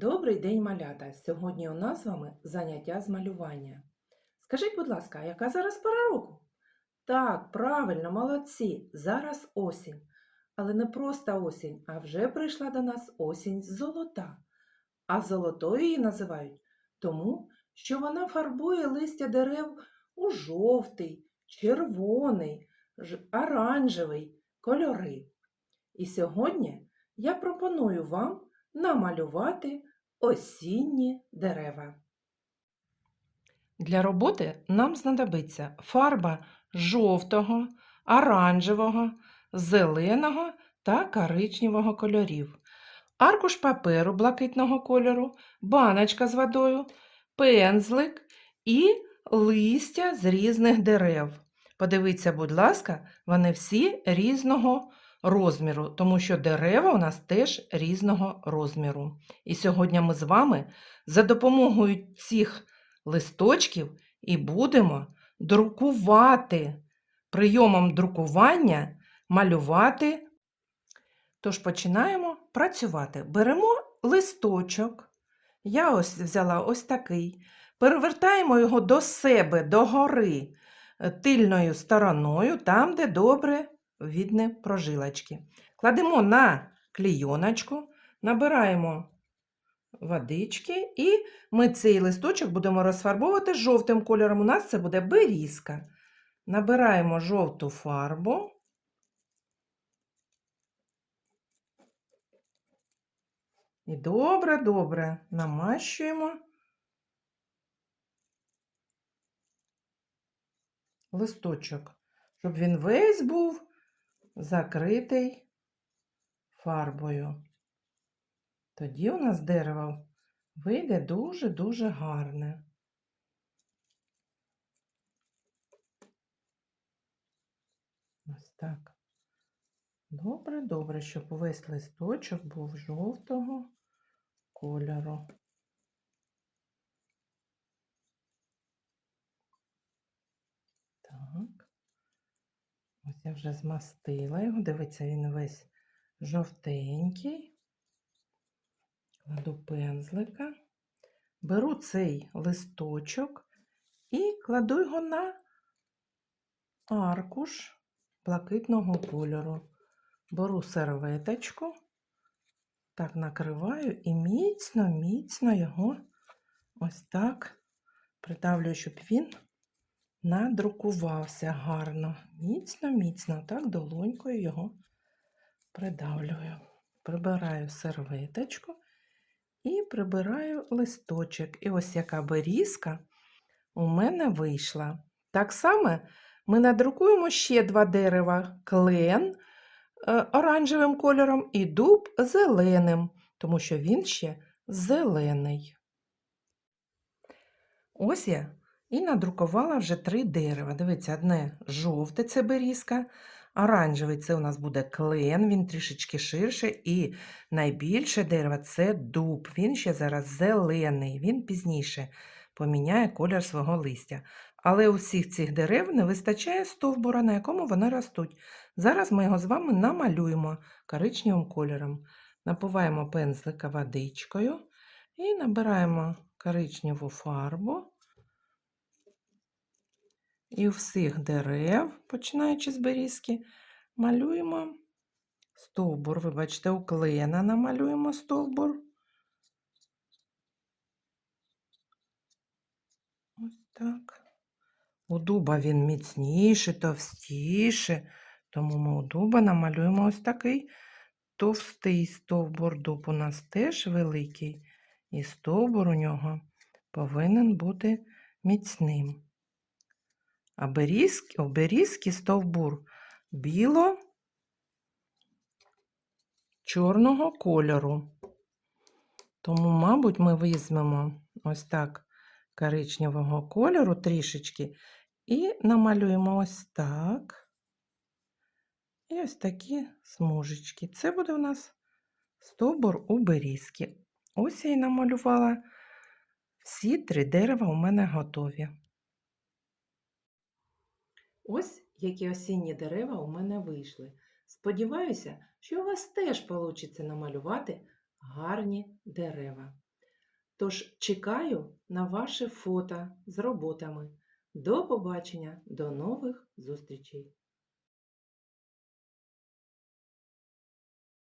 Добрий день, малята! Сьогодні у нас з вами заняття з малювання. Скажіть, будь ласка, яка зараз пора року? Так, правильно, молодці, зараз осінь. Але не просто осінь, а вже прийшла до нас осінь золота. А золотою її називають тому, що вона фарбує листя дерев у жовтий, червоний, оранжевий кольори. І сьогодні я пропоную вам намалювати осінні дерева. Для роботи нам знадобиться фарба жовтого, оранжевого, зеленого та коричневого кольорів, аркуш паперу блакитного кольору, баночка з водою, пензлик і листя з різних дерев. Подивіться, будь ласка, вони всі різного розміру, тому що дерева у нас теж різного розміру. І сьогодні ми з вами за допомогою цих листочків і будемо друкувати прийомом друкування, малювати. Тож починаємо працювати. Беремо листочок. Я ось взяла ось такий. Перевертаємо його до себе, до гори е, тильною стороною, там, де добре видні прожилочки. Кладемо на клійоночку, набираємо водички, і ми цей листочок будемо розфарбовувати жовтим кольором. У нас це буде берізка. Набираємо жовту фарбу. І добре-добре намащуємо листочок, щоб він весь був закритий фарбою. Тоді у нас дерево вийде дуже-дуже гарне. Ось так. Добре, добре, щоб увесь листочок був жовтого кольору. Так. Ось я вже змастила його. Дивіться, він весь жовтенький. Кладу пензлика. Беру цей листочок і кладу його на аркуш блакитного кольору. Беру серветочку, так накриваю і міцно, міцно його ось так придавлюю, щоб він надрукувався гарно. Міцно, міцно, так долонькою його придавлюю. Прибираю серветочку і прибираю листочок. І ось яка берізка у мене вийшла. Так само ми надрукуємо ще два дерева: клен е, оранжевим кольором і дуб зеленим, тому що він ще зелений. Ось я і надрукувала вже три дерева. Дивіться, одне жовте це берізка, оранжевий це у нас буде клен, він трішечки ширше, і найбільше дерево це дуб. Він ще зараз зелений, він пізніше поміняє колір свого листя. Але у всіх цих дерев не вистачає стовбура, на якому вони ростуть. Зараз ми його з вами намалюємо коричневим кольором. Напуваємо пензлика водичкою і набираємо коричневу фарбу. І у всіх дерев, починаючи з берізки, малюємо стовбур. Ви бачите, у клена намалюємо стовбур. Ось так. У дуба він міцніший, товстіший, тому ми у дуба намалюємо ось такий товстий стовбур. Дуб у нас теж великий, і стовбур у нього повинен бути міцним. А берізки, у берізки стовбур біло чорного кольору. Тому, мабуть, ми візьмемо ось так коричневого кольору трішечки і намалюємо ось так. І ось такі смужечки. Це буде у нас стовбур у берізки. Ось я і намалювала. Всі три дерева у мене готові. Ось які осінні дерева у мене вийшли. Сподіваюся, що у вас теж вийде намалювати гарні дерева. Тож чекаю на ваше фото з роботами. До побачення, до нових зустрічей!